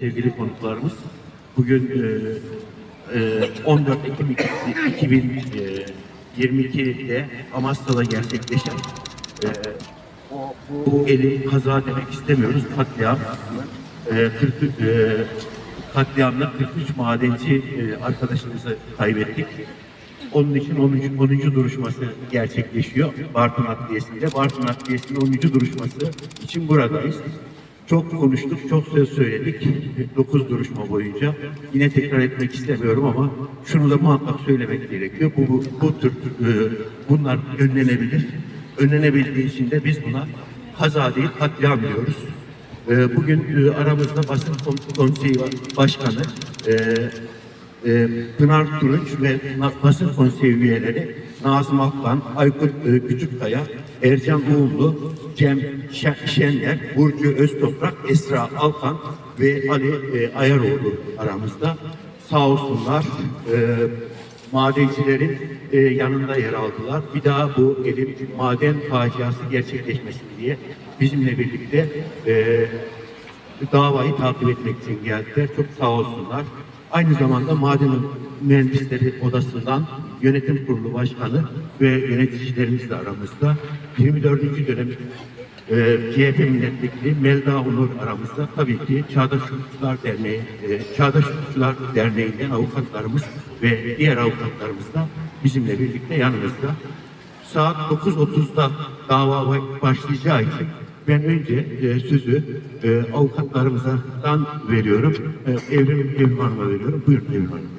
sevgili konuklarımız. Bugün e, e, 14 Ekim 2022'de Amasya'da gerçekleşen e, bu eli kaza demek istemiyoruz. Katliam. E, 40, e, katliamda 43 madenci e, arkadaşımızı kaybettik. Onun için 10. 10. duruşması gerçekleşiyor Bartın Adliyesi'nde. Bartın Adliyesi'nin 10. duruşması için buradayız. Çok konuştuk, çok söz söyledik 9 duruşma boyunca. Yine tekrar etmek istemiyorum ama şunu da muhakkak söylemek gerekiyor. Bu, bu, bu tür e, bunlar önlenebilir. Önlenebildiği için de biz buna kaza değil katliam diyoruz. E, bugün e, aramızda basın kon- konseyi başkanı e, e, Pınar Turunç ve basın konseyi üyeleri Nazım Aklan, Aykut e, Küçükkaya, Ercan Uğurlu, Cem Şe- Şenler, Burcu Öztoprak, Esra Alkan ve Ali e, Ayaroğlu aramızda. Sağ olsunlar. E, madencilerin e, yanında yer aldılar. Bir daha bu elin maden faciası gerçekleşmesin diye bizimle birlikte e, davayı takip etmek için geldiler. Çok sağ olsunlar. Aynı zamanda Maden Mühendisleri Odası'ndan Yönetim Kurulu Başkanı ve yöneticilerimiz de aramızda. 24. dönem e, CHP milletvekili Melda Onur aramızda. Tabii ki Çağdaş Hukukçular Derneği, e, Çağdaş Hukukçular Derneği'nden avukatlarımız ve diğer avukatlarımız da bizimle birlikte yanımızda. Saat 9.30'da dava başlayacağı için ben önce e, sözü e, avukatlarımızdan veriyorum. E, Evrim, Evrim Hanım'a veriyorum. Buyurun Evrim Hanım.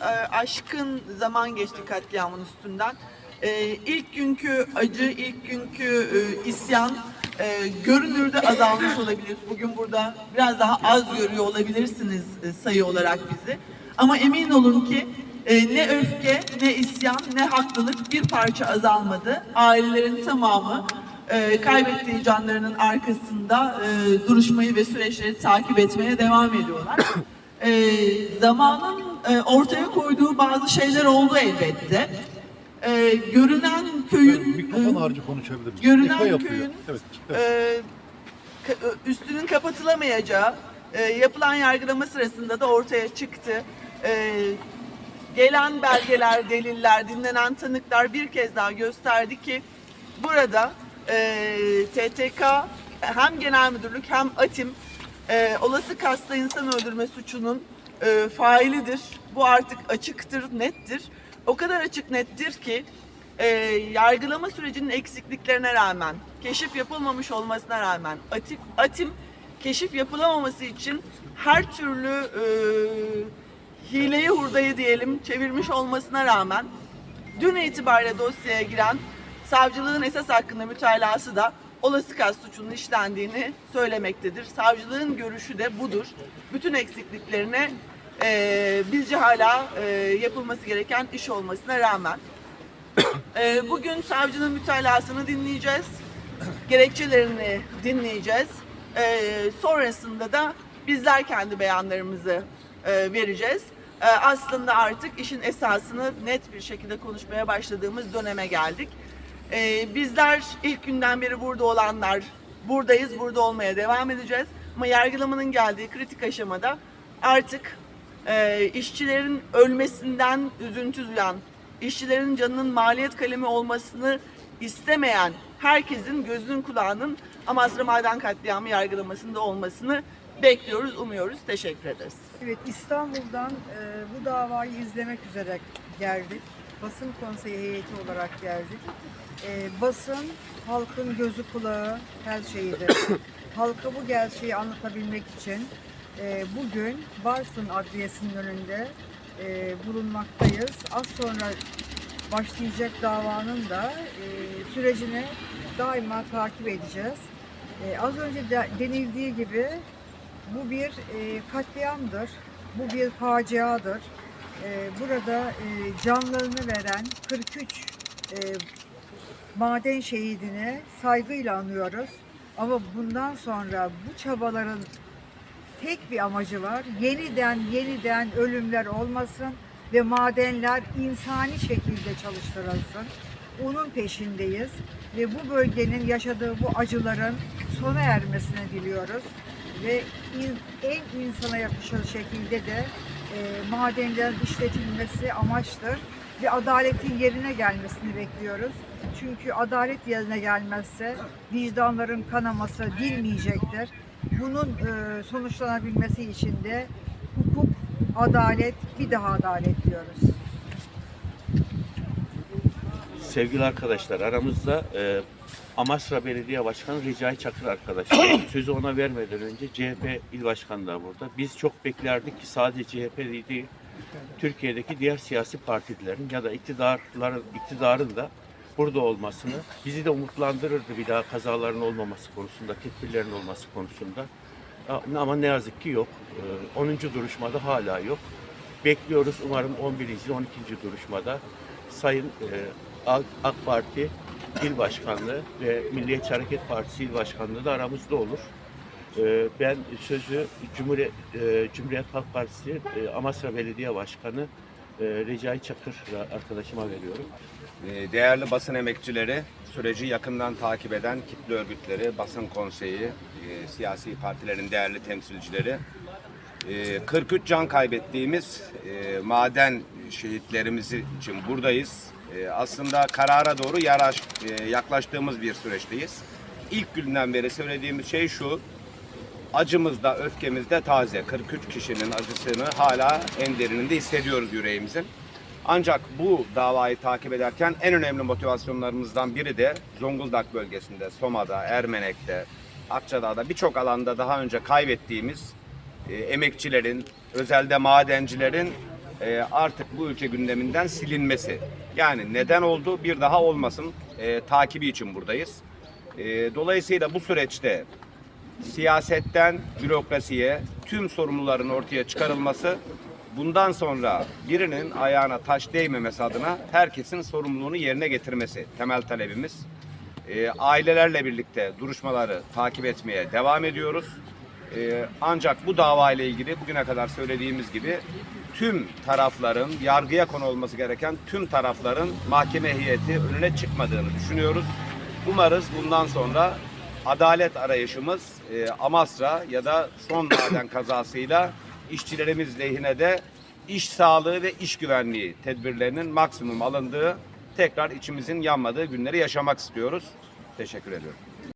E, aşkın zaman geçti katliamın üstünden. E, ilk günkü acı, ilk günkü e, isyan görünürde azalmış olabilir. Bugün burada biraz daha az görüyor olabilirsiniz sayı olarak bizi. Ama emin olun ki e, ne öfke, ne isyan, ne haklılık bir parça azalmadı. Ailelerin tamamı e, kaybettiği canlarının arkasında e, duruşmayı ve süreçleri takip etmeye devam ediyorlar. E, zamanın e, ortaya koyduğu bazı şeyler oldu elbette. E, görünen köyün Mikrofon e, harcı konuşabilir misin? görünen Eko yapıyor. köyün Evet. e, üstünün kapatılamayacağı e, yapılan yargılama sırasında da ortaya çıktı. E, gelen belgeler, deliller, dinlenen tanıklar bir kez daha gösterdi ki burada e, TTK hem genel müdürlük hem ATİM e, olası kasta insan öldürme suçunun e, failidir. Bu artık açıktır, nettir. O kadar açık nettir ki e, yargılama sürecinin eksikliklerine rağmen, keşif yapılmamış olmasına rağmen ATİM, ATİM keşif yapılamaması için her türlü e, hileyi hurdayı diyelim çevirmiş olmasına rağmen dün itibariyle dosyaya giren savcılığın esas hakkında mütalası da olası kast suçunun işlendiğini söylemektedir. Savcılığın görüşü de budur. Bütün eksikliklerine e, bizce hala e, yapılması gereken iş olmasına rağmen. E, bugün savcının mütalasını dinleyeceğiz. Gerekçelerini dinleyeceğiz. E, sonrasında da bizler kendi beyanlarımızı e, vereceğiz. E, aslında artık işin esasını net bir şekilde konuşmaya başladığımız döneme geldik. E, bizler ilk günden beri burada olanlar buradayız, burada olmaya devam edeceğiz. Ama yargılamanın geldiği kritik aşamada artık e, işçilerin ölmesinden üzüntü duyan, işçilerin canının maliyet kalemi olmasını istemeyen herkesin gözünün kulağının Amasra Maden Katliamı yargılamasında olmasını bekliyoruz, umuyoruz. Teşekkür ederiz. Evet İstanbul'dan e, bu davayı izlemek üzere geldik. Basın konseyi heyeti olarak geldik. E, basın halkın gözü kulağı her şeyidir. Halka bu gerçeği anlatabilmek için e, bugün Bartın Adliyesi'nin önünde e, bulunmaktayız. Az sonra başlayacak davanın da e, sürecini daima takip edeceğiz. E, az önce de denildiği gibi bu bir e, katliamdır. Bu bir faciadır. E, burada e, canlarını veren 43 e, maden şehidini saygıyla anıyoruz. Ama bundan sonra bu çabaların tek bir amacı var. Yeniden yeniden ölümler olmasın ve madenler insani şekilde çalıştırılsın. Onun peşindeyiz ve bu bölgenin yaşadığı bu acıların sona ermesini diliyoruz. ve en insana yakışır şekilde de e, madenlerin işletilmesi amaçtır ve adaletin yerine gelmesini bekliyoruz. Çünkü adalet yerine gelmezse vicdanların kanaması dinmeyecektir. Bunun e, sonuçlanabilmesi için de hukuk, adalet, bir daha adalet diyoruz. Sevgili arkadaşlar aramızda e, Amasra Belediye Başkanı Recai Çakır arkadaşlar. Sözü ona vermeden önce CHP İl Başkanı da burada. Biz çok beklerdik ki sadece CHP değil, Türkiye'deki diğer siyasi partilerin ya da iktidarların iktidarın da burada olmasını bizi de umutlandırırdı bir daha kazaların olmaması konusunda, tedbirlerin olması konusunda. Ama ne yazık ki yok. Ee, 10. duruşmada hala yok. Bekliyoruz umarım 11. 12. duruşmada Sayın e, AK Parti İl Başkanlığı ve Milliyetçi Hareket Partisi İl Başkanlığı da aramızda olur. Ee, Ben sözü Cumhuriyet, e, Halk Partisi e, Amasra Belediye Başkanı Recai Çakır arkadaşıma veriyorum. Ee, Değerli basın emekçileri, süreci yakından takip eden kitle örgütleri, basın konseyi, e, siyasi partilerin değerli temsilcileri, e, 43 can kaybettiğimiz e, maden şehitlerimiz için buradayız. E, Aslında karara doğru e, yaklaştığımız bir süreçteyiz. İlk günden beri söylediğimiz şey şu, acımız da öfkemiz de taze. 43 kişinin acısını hala en derininde hissediyoruz yüreğimizin. Ancak bu davayı takip ederken en önemli motivasyonlarımızdan biri de Zonguldak bölgesinde, Soma'da, Ermenek'te, Akçadağ'da birçok alanda daha önce kaybettiğimiz e, emekçilerin, özelde madencilerin e, artık bu ülke gündeminden silinmesi. Yani neden oldu bir daha olmasın e, takibi için buradayız. E, dolayısıyla bu süreçte siyasetten bürokrasiye tüm sorumluların ortaya çıkarılması bundan sonra birinin ayağına taş değmemesi adına herkesin sorumluluğunu yerine getirmesi temel talebimiz. Ee, ailelerle birlikte duruşmaları takip etmeye devam ediyoruz. Ee, ancak bu dava ile ilgili bugüne kadar söylediğimiz gibi tüm tarafların yargıya konu olması gereken tüm tarafların mahkeme heyeti önüne çıkmadığını düşünüyoruz. Umarız bundan sonra adalet arayışımız e, Amasra ya da son maden kazasıyla işçilerimiz lehine de iş sağlığı ve iş güvenliği tedbirlerinin maksimum alındığı tekrar içimizin yanmadığı günleri yaşamak istiyoruz. Teşekkür ediyorum.